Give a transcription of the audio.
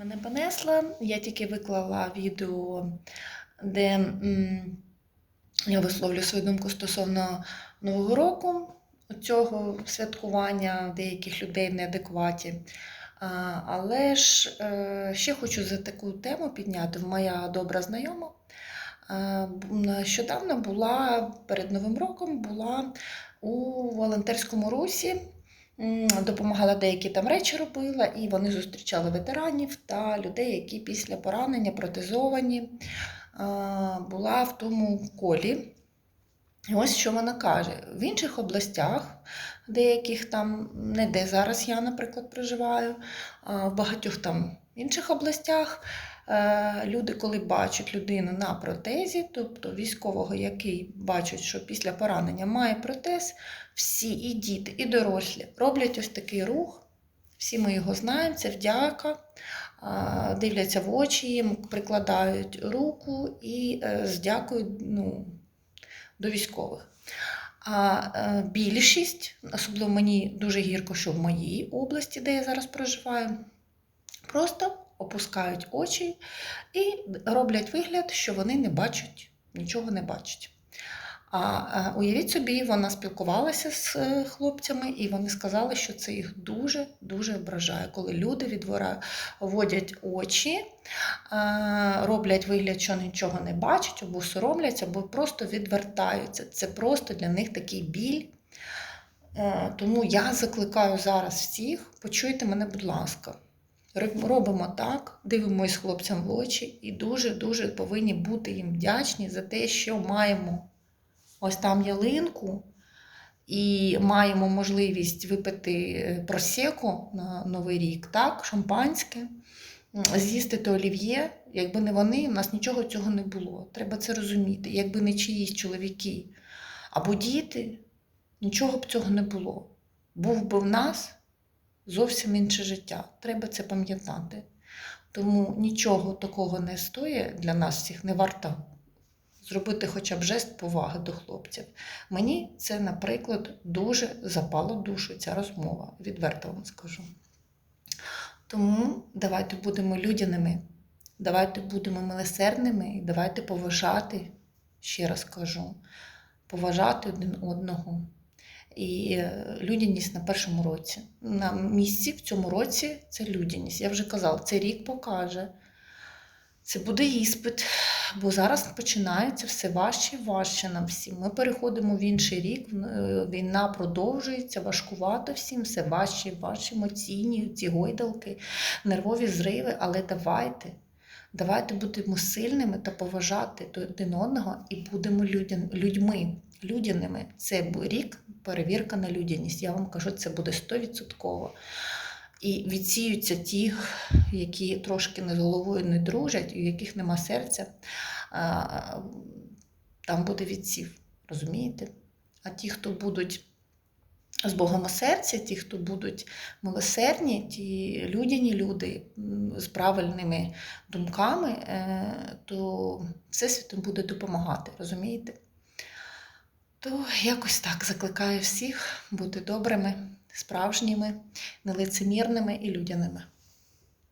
Мене понесла. Я тільки виклала відео, де я висловлю свою думку стосовно Нового року, цього святкування деяких людей в неадекваті. Але ж е, ще хочу за таку тему підняти. Моя добра знайома нещодавно була перед Новим роком була у волонтерському русі. Допомагала деякі там речі робила, і вони зустрічали ветеранів та людей, які після поранення протезовані. Була в тому колі. І ось що вона каже: в інших областях, деяких там, не де зараз я, наприклад, проживаю, в багатьох там інших областях, люди, коли бачать людину на протезі, тобто військового, який бачать, що після поранення має протез, всі і діти, і дорослі роблять ось такий рух. Всі ми його знаємо, це вдяка, дивляться в очі їм, прикладають руку і е, з дякою ну, до військових. А е, більшість, особливо мені дуже гірко, що в моїй області, де я зараз проживаю, просто опускають очі і роблять вигляд, що вони не бачать, нічого не бачать. А е, уявіть собі, вона спілкувалася з е, хлопцями, і вони сказали, що це їх дуже дуже ображає, коли люди відводять очі, е, роблять вигляд, що нічого не бачать, або соромляться, або просто відвертаються. Це просто для них такий біль. Тому я закликаю зараз всіх, почуйте мене, будь ласка. Роб- Робимо так, дивимось хлопцям в очі і дуже-дуже повинні бути їм вдячні за те, що маємо ось там ялинку, і маємо можливість випити е, просеку на Новий рік, так, шампанське, з'їсти то олів'є. Якби не вони, у нас нічого цього не було. Треба це розуміти. Якби не чиїсь чоловіки або діти, нічого б цього не було. Був би в нас зовсім інше життя. Треба це пам'ятати. Тому нічого такого не стоїть для нас всіх, не варто зробити хоча б жест поваги до хлопців. Мені це, наприклад, дуже запало душу ця розмова, відверто вам скажу. Тому давайте будемо людяними, давайте будемо милосердними, і давайте поважати, ще раз кажу, поважати один одного. І е, людяність на першому році. На місці в цьому році це людяність. Я вже казала, цей рік покаже. Це буде іспит, бо зараз починається все важче і важче нам всім. Ми переходимо в інший рік, е, війна продовжується, важкувато всім, все важче і важче, емоційні ці гойдалки, нервові зриви. Але давайте, давайте будемо сильними та поважати один одного і будемо людьми, людяними. Це рік перевірка на людяність. Я вам кажу, це буде 100%. І відсіються ті, які трошки не з головою не дружать, у яких нема серця, там буде відсів, розумієте? А ті, хто будуть з Богом у серці, ті, хто будуть милосердні, ті людяні люди з правильними думками, е, то Всесвіт їм буде допомагати, розумієте? То якось так закликаю всіх бути добрими, справжніми, нелицемірними і людяними.